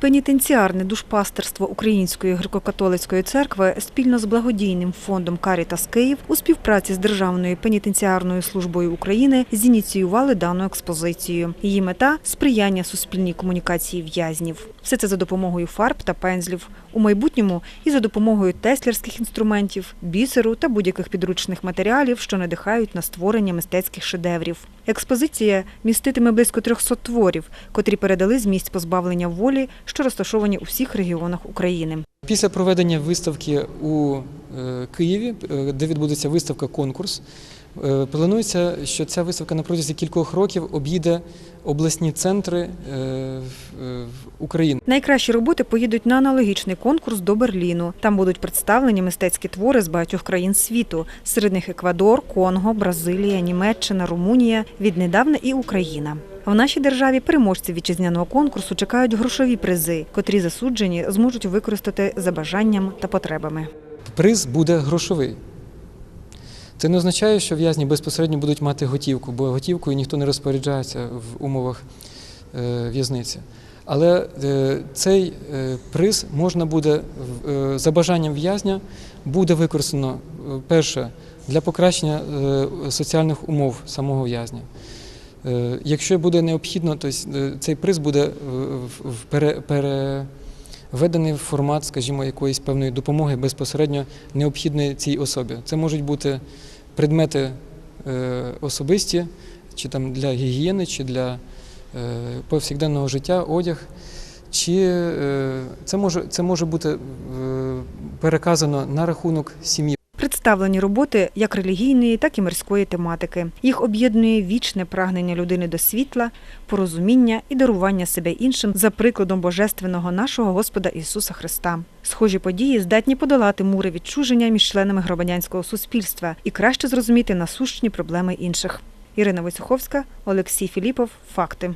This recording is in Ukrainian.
Пенітенціарне душпастерство Української греко-католицької церкви спільно з благодійним фондом Карітас Київ у співпраці з Державною пенітенціарною службою України зініціювали дану експозицію. Її мета сприяння суспільній комунікації в'язнів. Все це за допомогою фарб та пензлів. У майбутньому і за допомогою теслярських інструментів, бісеру та будь-яких підручних матеріалів, що надихають на створення мистецьких шедеврів. Експозиція міститиме близько 300 творів, котрі передали з місць позбавлення волі, що розташовані у всіх регіонах України. Після проведення виставки у е, Києві, е, де відбудеться виставка конкурс, е, планується, що ця виставка на протязі кількох років об'їде обласні центри України. Найкращі роботи поїдуть на аналогічний конкурс до Берліну. Там будуть представлені мистецькі твори з багатьох країн світу. Серед них Еквадор, Конго, Бразилія, Німеччина, Румунія, віднедавна і Україна. В нашій державі переможці вітчизняного конкурсу чекають грошові призи, котрі засуджені зможуть використати за бажанням та потребами. Приз буде грошовий. Це не означає, що в'язні безпосередньо будуть мати готівку, бо готівкою ніхто не розпоряджається в умовах е, в'язниці. Але е, цей е, приз можна буде за бажанням в'язня буде використано перше для покращення соціальних умов самого в'язня. Е, Якщо буде необхідно, то е, цей приз буде е, переведений в формат, скажімо, якоїсь певної допомоги безпосередньо необхідної цій особі. Це можуть бути предмети особисті, чи там для гігієни, чи для повсякденного життя, одяг. Чи це може, це може бути переказано на рахунок сім'ї. Представлені роботи як релігійної, так і мирської тематики. Їх об'єднує вічне прагнення людини до світла, порозуміння і дарування себе іншим за прикладом божественного нашого Господа Ісуса Христа. Схожі події здатні подолати мури відчуження між членами громадянського суспільства і краще зрозуміти насущні проблеми інших. Ірина Войцеховська, Олексій Філіпов. Факти.